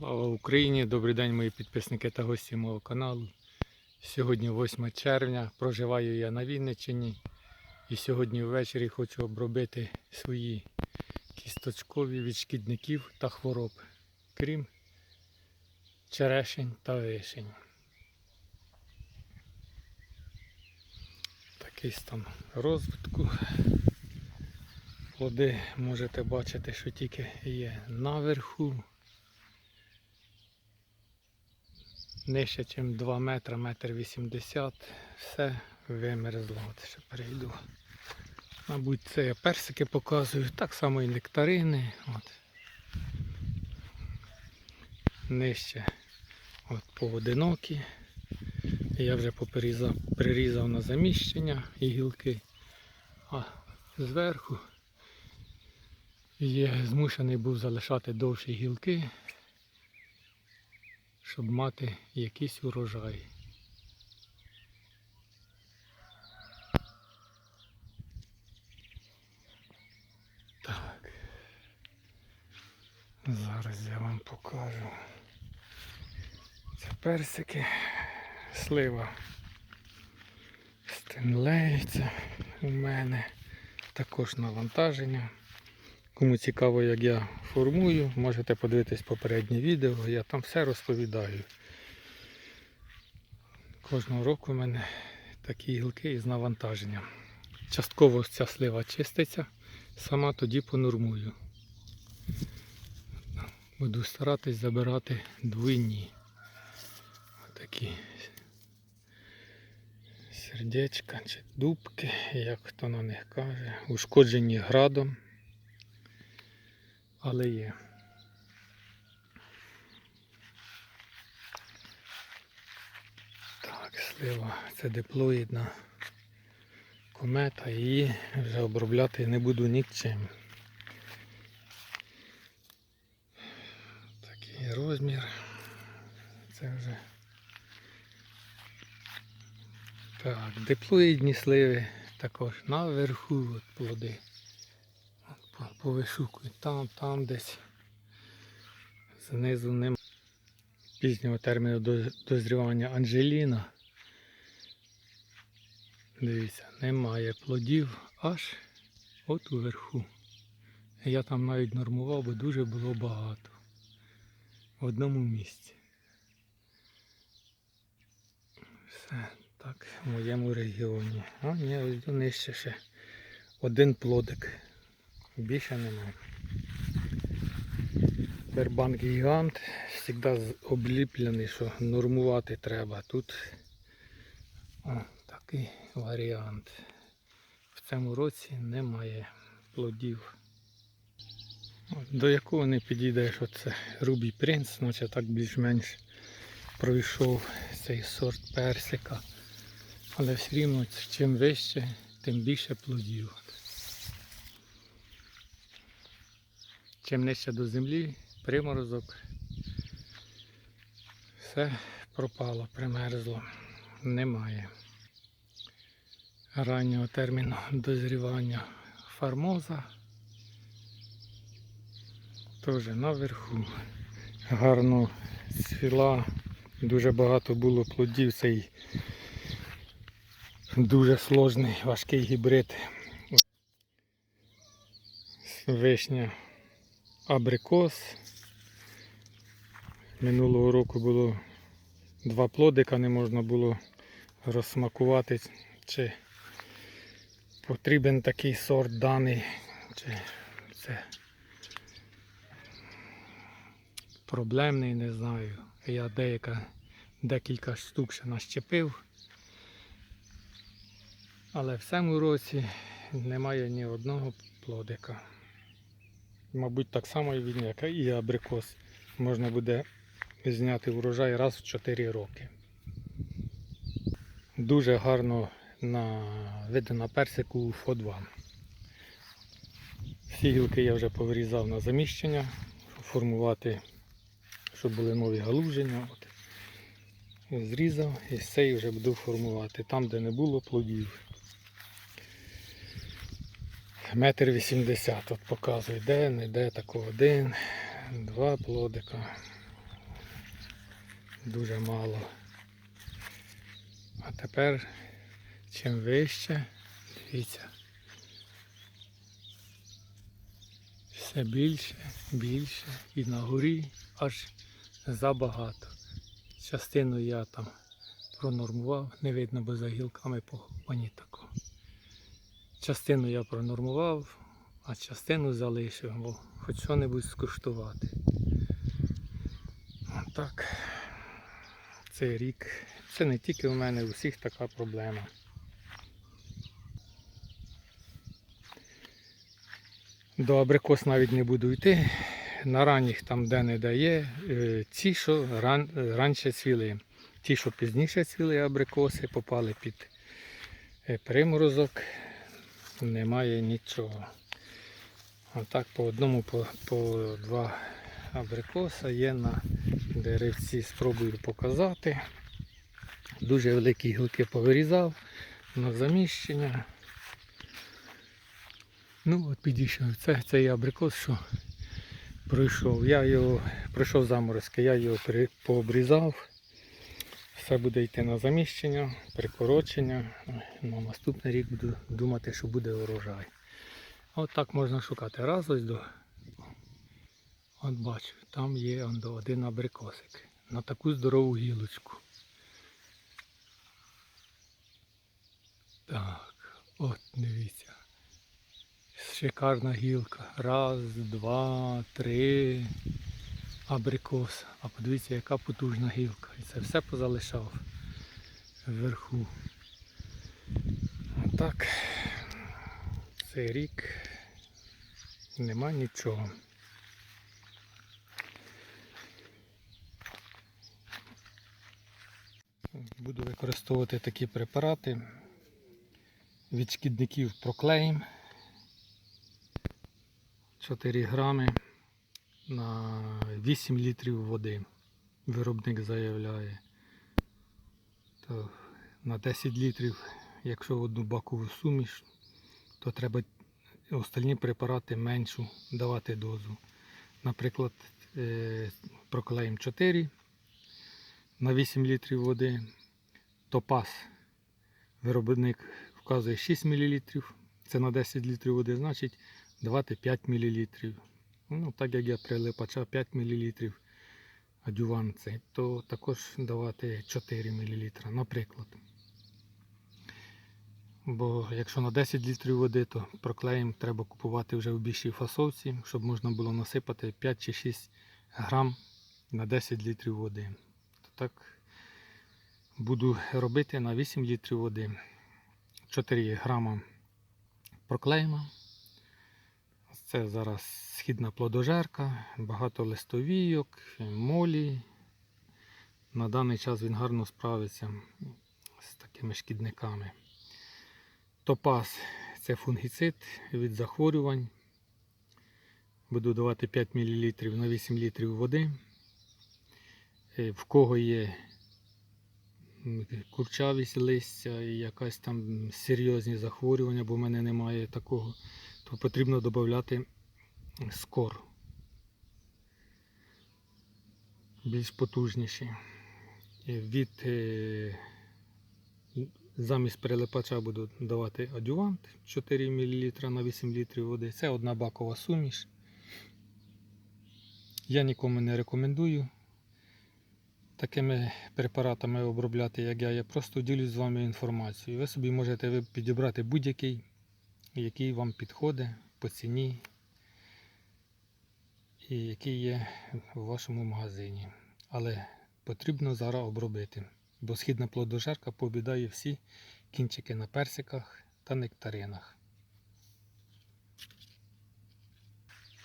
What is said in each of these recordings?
Слава Україні! Добрий день, мої підписники та гості мого каналу. Сьогодні 8 червня. Проживаю я на Вінниччині. І сьогодні ввечері хочу обробити свої кісточкові від шкідників та хвороб, крім черешень та вишень. Такий стан розвитку. Плоди можете бачити, що тільки є наверху. Нижче, ніж 2 метри, метр 80, все вимерзло. От ще перейду. Мабуть, це я персики показую, так само і нектарини. От. Нижче от, поодинокі. Я вже поперізав, прирізав на заміщення і гілки. А зверху є змушений був залишати довші гілки щоб мати якийсь урожай. Так. Зараз я вам покажу. Це персики, слива стенлеється у мене. Також навантаження. Кому цікаво, як я формую, можете подивитись попереднє відео, я там все розповідаю. Кожного року в мене такі гілки із навантаженням. Частково ця слива чиститься, сама тоді понормую. Буду старатись забирати двойні. Такі сердечка чи дубки, як хто на них каже, ушкоджені градом але є. Так, слива, це диплоїдна комета, її вже обробляти не буду нічим. Такий розмір. Це вже так, диплоїдні сливи також наверху от плоди повишукую там, там десь. Знизу нема пізнього терміну дозрівання Анжеліна. Дивіться, немає плодів аж от уверху. Я там навіть нормував, бо дуже було багато. В одному місці. Все так в моєму регіоні. А ні, ось до нижче ще один плодик. Більше немає. Бербанк гігант завжди обліплений, що нормувати треба. Тут о, такий варіант. В цьому році немає плодів. До якого не підійде, що це Рубій Принц, значить так більш-менш пройшов цей сорт персика. Але все рівно чим вище, тим більше плодів. Чим нижче до землі, приморозок, все пропало, примерзло, немає. Раннього терміну дозрівання фармоза. Теж наверху. Гарно цвіла, дуже багато було плодів, цей дуже сложний, важкий гібрид. Вишня абрикос. Минулого року було два плодика, не можна було розсмакувати, чи потрібен такий сорт даний, чи це проблемний, не знаю. Я деяка, декілька штук ще нащепив. Але в цьому році немає ні одного плодика. Мабуть, так само і як і абрикос. Можна буде зняти врожай раз в 4 роки. Дуже гарно на, видно на персику ФО2. Всі гілки я вже повирізав на заміщення, щоб формувати, щоб були нові галуження. От. Зрізав і з вже буду формувати. Там, де не було плодів. Метр вісімдесят от показує, де, не де, тако один, два плодика. дуже мало. А тепер чим вище, дивіться. Все більше, більше і на горі аж забагато. Частину я там пронормував, не видно, бо за гілками поховані тако. Частину я пронормував, а частину залишив, бо хоч що-небудь скуштувати. Так. Цей рік. Це не тільки у мене, у всіх така проблема. До абрикос навіть не буду йти. На ранніх там де не дає. Е, Ті, що ран, раніше цвіли. Ті, що пізніше цвіли абрикоси, попали під е, приморозок. Немає нічого. А так по одному, по, по два абрикоса є на деревці. Спробую показати. Дуже великі гілки повирізав на заміщення. Ну от підійшов. Це цей абрикос, що пройшов. Я його пройшов заморозки, я його пообрізав. Все буде йти на заміщення, прикорочення. На наступний рік буду думати, що буде урожай. От так можна шукати. Раз ось до. От бачу, там є один абрикосик. На таку здорову гілочку. Так, от дивіться. Шикарна гілка. Раз, два, три. Абрикос. А подивіться, яка потужна гілка. І це все позалишав вверху. Отак. Цей рік нема нічого. Буду використовувати такі препарати. Від шкідників проклеїм 4 грами на 8 літрів води. Виробник заявляє. То на 10 літрів, якщо одну бакову суміш, то треба остальні препарати меншу давати дозу. Наприклад, е, проклеїм 4 на 8 літрів води. Топаз виробник вказує 6 мл. Це на 10 літрів води, значить давати 5 мл. Ну, так як я прилипача 5 мл адюван то також давати 4 мл, наприклад. Бо якщо на 10 літрів води, то проклеїм треба купувати вже в більшій фасовці, щоб можна було насипати 5 чи 6 грам на 10 літрів води. То так буду робити на 8 літрів води. 4 грама проклеїма. Це зараз східна плодожерка, багато листовійок, молі. На даний час він гарно справиться з такими шкідниками. Топаз це фунгіцид від захворювань. Буду давати 5 мл на 8 літрів води. Е, В кого є курчавість листя і якась там серйозні захворювання, бо в мене немає такого, то потрібно додати скор. Більш потужніші. Від е, замість перелипача буду давати адювант 4 мл на 8 літрів води. Це одна бакова суміш. Я нікому не рекомендую такими препаратами обробляти, як я. Я просто ділюсь з вами інформацією. Ви собі можете підібрати будь-який, який вам підходить по ціні і який є в вашому магазині. Але потрібно зараз обробити, бо східна плодожерка пообідає всі кінчики на персиках та нектаринах.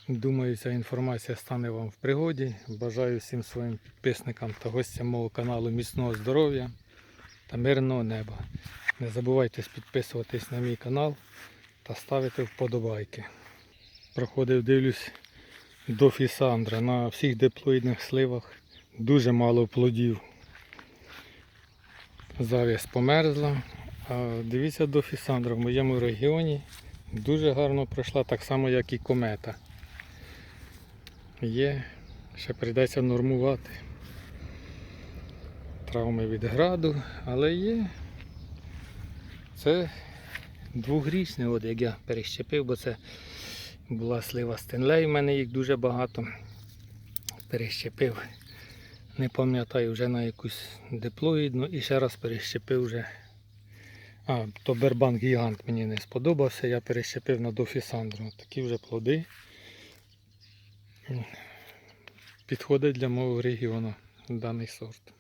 Думаю, ця інформація стане вам в пригоді. Бажаю всім своїм підписникам та гостям мого каналу міцного здоров'я та мирного неба. Не забувайте підписуватись на мій канал та ставити вподобайки. Проходив, дивлюсь, до фісандра. На всіх диплоїдних сливах дуже мало плодів. Завість померзла. А дивіться до фісандра в моєму регіоні дуже гарно пройшла, так само як і комета. Є, ще прийдеться нормувати. травми від граду, але є. Це двохрічний, от як я перещепив, бо це була слива Стенлей, в мене їх дуже багато. Перещепив. Не пам'ятаю вже на якусь диплоїдну і ще раз перещепив вже. А, то Бербанк Гігант мені не сподобався, я перещепив на Дофісандру. Такі вже плоди. Підходить для мого регіону даний сорт.